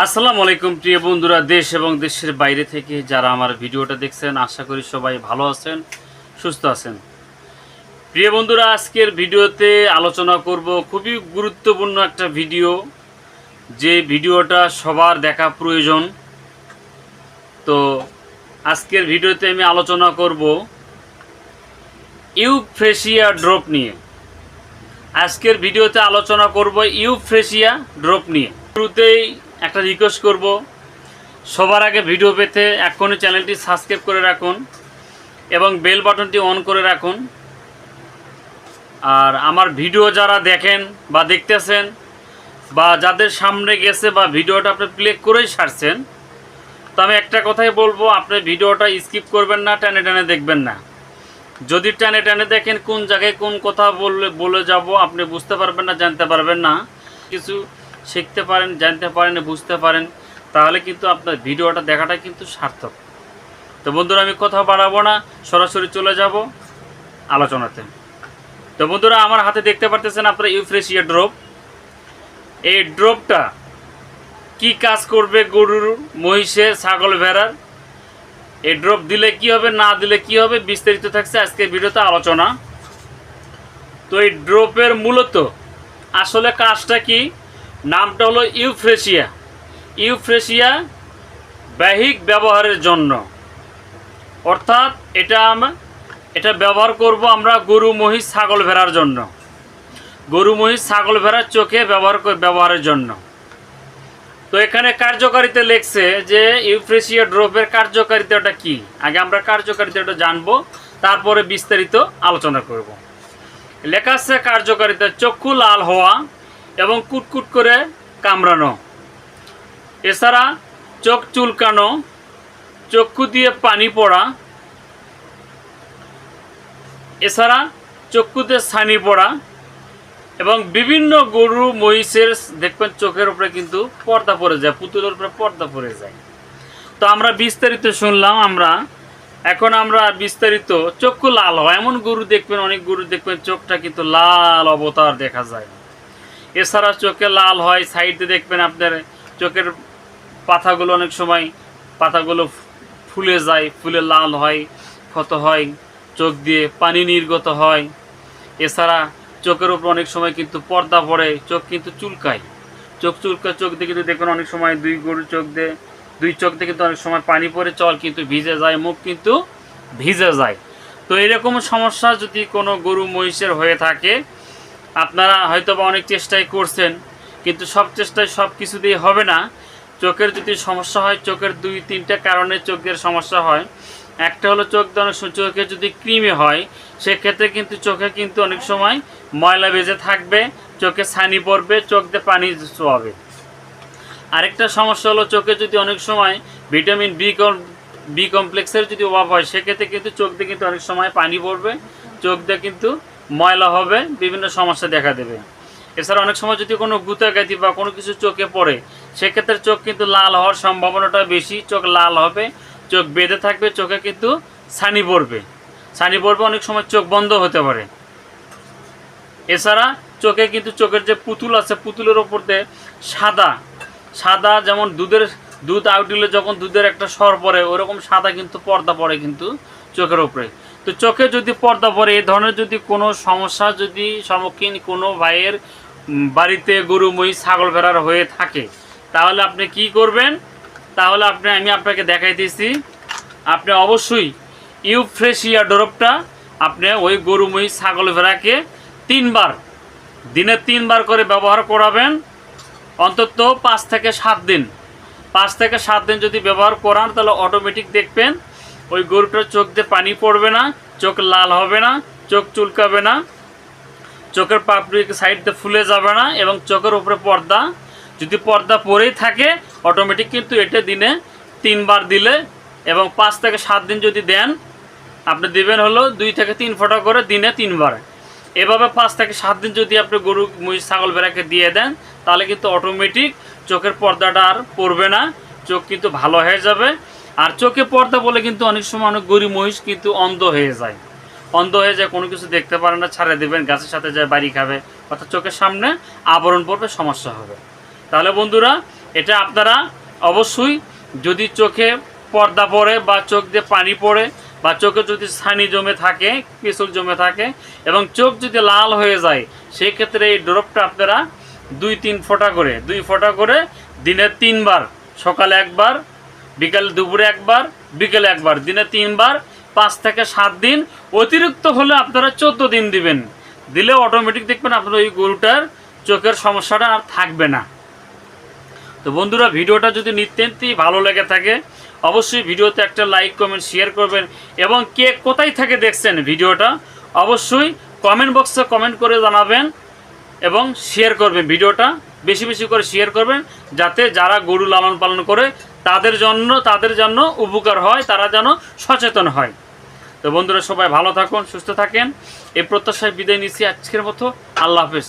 আসসালামু আলাইকুম, প্রিয় বন্ধুরা, দেশ এবং দেশের বাইরে থেকে যারা আমার ভিডিওটা দেখছেন, আশা করি সবাই ভালো আছেন, সুস্থ আছেন। প্রিয় বন্ধুরা, আজকের ভিডিওতে আলোচনা করব খুবই গুরুত্বপূর্ণ একটা ভিডিও, যে ভিডিওটা সবার দেখা প্রয়োজন। তো আজকের ভিডিওতে আমি আলোচনা করব ইউফ্রেশিয়া ড্রপ নিয়ে। আজকের ভিডিওতে আলোচনা করব ইউফ্রেশিয়া ড্রপ নিয়ে। শুরুতেই একটা রিকোয়েস্ট করব। সবার আগে ভিডিও পেতে এখনই চ্যানেলটি সাবস্ক্রাইব করে রাখুন এবং বেল বাটনটি অন করে রাখুন। আর আমার ভিডিও যারা দেখেন বা দেখতেছেন বা যাদের সামনে গেছে বা ভিডিওটা আপনি প্লে করেই সারছেন, তো আমি একটা কথাই বলব, আপনি ভিডিওটা স্কিপ করবেন না, টেনে টেনে দেখবেন না। যদি টানে টানে দেখেন কোন জায়গায় কোন কথা বললে, বলে যাব, আপনি বুঝতে পারবেন না, জানতে পারবেন না। কিছু শিখতে পারেন, জানতে পারেন, বুঝতে পারেন, তাহলে কিন্তু আপনার ভিডিওটা দেখাটা কিন্তু সার্থক। তো বন্ধুরা, আমি কথা বাড়াবো না, সরাসরি চলে যাব আলোচনাতে। তো বন্ধুরা, আমার হাতে দেখতে পারতেছেন আপনারা ইউফ্রেশিয়া ড্রপ। এই ড্রপটা কি কাজ করবে গরুর মহিষের ছাগল ভেড়ার? এই ড্রপ দিলে কি হবে, না দিলে কি হবে, বিস্তারিত থাকছে আজকের ভিডিওতে আলোচনা। তো এই ড্রপের মূলত আসলে কাজটা কি? নামটা হলো ইউফ্রেশিয়া। ইউফ্রেশিয়া বাহিক ব্যবহারের জন্য। অর্থাৎ এটা এটা ব্যবহার করব আমরা গরু, মহিষ, ছাগল ভেড়ার জন্য। গরু, মহিষ, ছাগল ভেড়ার চোখে ব্যবহার ব্যবহারের জন্য। তো এখানে কার্যকারিতা লেখছে যে ইউফ্রেশিয়া ড্রপের কার্যকারিতাটা কি? আগে আমরা কার্যকারিতাটা জানব, তারপরে বিস্তারিত আলোচনা করব। লেখা আছে কার্যকারিতা চক্ষু লাল হওয়া এবং কুটকুট করে কামড়ানো। এছাড়া চোখ চুলকানো, চক্ষু দিয়ে পানি পড়া, এছাড়া চক্ষুতে ছানি পড়া এবং বিভিন্ন গরু, মহিষের দেখবেন চোখের উপরে কিন্তু পর্দা পড়ে যায়, পুতুলের উপরে পর্দা পড়ে যায়। তো আমরা বিস্তারিত শুনলাম আমরা। এখন আমরা বিস্তারিত, চক্ষু লাল হয়। এমন গরু দেখবেন, অনেক গরু দেখবেন চোখটা কিন্তু লাল অবতার দেখা যায়। এছাড়া চোখে লাল হয় সাইডে দেখবেন আপনার চোখের পাতাগুলো অনেক সময় পাতাগুলো ফুলে যায়, ফুলে লাল হয়, ক্ষত হয়, চোখ দিয়ে পানি নির্গত হয়। এছাড়া চোখের উপর অনেক সময় কিন্তু পর্দা পড়ে, চোখ কিন্তু চুলকায়। চোখ চুলকায়, চোখ দিয়ে কিন্তু দেখবেন অনেক সময় দুই গরু চোখ দিয়ে, দুই চোখ দিয়ে কিন্তু অনেক সময় পানি পড়ে, চল কিন্তু ভিজে যায়, মুখ কিন্তু ভিজে যায়। তো এরকম সমস্যা যদি কোনো গরু মহিষের হয়ে থাকে আপনারা হয়তো বা অনেক চেষ্টাই করছেন, কিন্তু সব চেষ্টায় সব কিছু দিয়ে হবে না। চোখের যদি সমস্যা হয়, চোখের দুই, তিনটা কারণে চোখের সমস্যা হয়। একটা হলো চোখ অনেক চোখে যদি কৃমি হয়, সেক্ষেত্রে কিন্তু চোখে কিন্তু অনেক সময় ময়লা বেজে থাকবে, চোখে ছানি পড়বে চোখ দিয়ে পানি চোয়াবে আরেকটা সমস্যা হলো চোখে যদি অনেক সময় ভিটামিন বি কম বি কমপ্লেক্সের যদি অভাব হয়, সেক্ষেত্রে কিন্তু চোখ দিয়ে কিন্তু অনেক সময় পানি পড়বে চোখ দিয়ে কিন্তু ময়লা হবে, বিভিন্ন সমস্যা দেখা দেবে। এছাড়া অনেক সময় যদি কোনো গুতাগাতি বা কোনো কিছু চোখে পড়ে, সেক্ষেত্রে চোখ কিন্তু লাল হওয়ার সম্ভাবনাটা বেশি, চোখ লাল হবে, চোখ বেঁধে থাকবে, চোখে কিন্তু ছানি পড়বে। ছানি পড়বে অনেক সময় চোখ বন্ধ হতে পারে। এছাড়া চোখে কিন্তু চোখের যে পুতুল আছে, পুতুলের ওপর দিয়ে সাদা সাদা যেমন দুধের, দুধ আউটিলে যখন দুধের একটা সর পড়ে, ওরকম সাদা কিন্তু পর্দা পড়ে কিন্তু চোখের উপরে তো চোখে যদি পর্দা পরে এই ধরনের যদি কোনো সমস্যা, যদি সম্মুখীন কোনো ভাইয়ের বাড়িতে গরু, মহিষ, ছাগল ভেড়ার হয়ে থাকে, তাহলে আপনি কি করবেন? তাহলে আপনি, আমি আপনাকে দেখাইতেছি আপনি অবশ্যই ইউফ্রেশিয়া ড্রপটা আপনি ওই গরু, মহিষ, ছাগল ভেড়াকে তিনবার, দিনে তিনবার করে ব্যবহার করাবেন। অন্তত পাঁচ থেকে সাত দিন। পাঁচ থেকে সাত দিন যদি ব্যবহার করান, তাহলে অটোমেটিক দেখবেন ওই গরুটার চোখ দিয়ে পানি পড়বে না, চোখ লাল হবে না, চোখ চুলকাবে না, চোখের পাপড়ি সাইড দিয়ে ফুলে যাবে না এবং চোখের উপরে পর্দা। যদি পর্দা পরেই থাকে অটোমেটিক কিন্তু এটা দিনে তিনবার দিলে এবং পাঁচ থেকে সাত দিন যদি দেন, আপনি দিবেন হলো দুই থেকে তিন ফোঁটা করে দিনে তিনবার। এভাবে পাঁচ থেকে সাত দিন যদি আপনি গরু, মহিষ, ছাগল বেড়াকে দিয়ে দেন, তাহলে কিন্তু অটোমেটিক চোখের পর্দাটা আর পড়বে না, চোখ কিন্তু ভালো হয়ে যাবে। আর চোখে পর্দা বলে কিন্তু অনেক সময় অনেক গরিব মহিষ কিন্তু অন্ধ হয়ে যায়। অন্ধ হয়ে যায়, কোনো কিছু দেখতে পারে না, ছাড়ে দেবেন, গাছের সাথে যায়, বাড়ি খাবে, অর্থাৎ চোখের সামনে আবরণ পড়বে, সমস্যা হবে। তাহলে বন্ধুরা, এটা আপনারা অবশ্যই যদি চোখে পর্দা পড়ে বা চোখ দিয়ে পানি পড়ে বা চোখে যদি ছানি জমে থাকে, পিছল জমে থাকে এবং চোখ যদি লাল হয়ে যায় সেই ক্ষেত্রে এই ড্রপটা আপনারা দুই তিন ফোঁটা করে, দুই ফোঁটা করে দিনে তিনবার, সকালে একবার বিকালে দুপুরে একবার, বিকেলে একবার, দিনে তিনবার, পাঁচ থেকে সাত দিন। অতিরিক্ত হলে আপনারা চোদ্দ দিন দিবেন। দিলে অটোমেটিক দেখবেন আপনার ওই গরুটার চোখের সমস্যাটা আর থাকবে না। তো বন্ধুরা, ভিডিওটা যদি নিত্যন্তই ভালো লেগে থাকে, অবশ্যই ভিডিওতে একটা লাইক কমেন্ট শেয়ার করবেন এবং কে কোথায় থেকে দেখছেন ভিডিওটা, অবশ্যই কমেন্ট বক্সে কমেন্ট করে জানাবেন এবং শেয়ার করবেন ভিডিওটা। বেশি বেশি করে শেয়ার করবেন, যাতে যারা গরু লালন পালন করে তাদের জন্য তাদের জন্য উপকার হয়, তারা যেন সচেতন হয়। তো বন্ধুরা সবাই ভালো থাকুন, সুস্থ থাকেন। এই প্রত্যাশায় বিদায় নিচ্ছি আজকের মতো। আল্লাহ হাফেজ।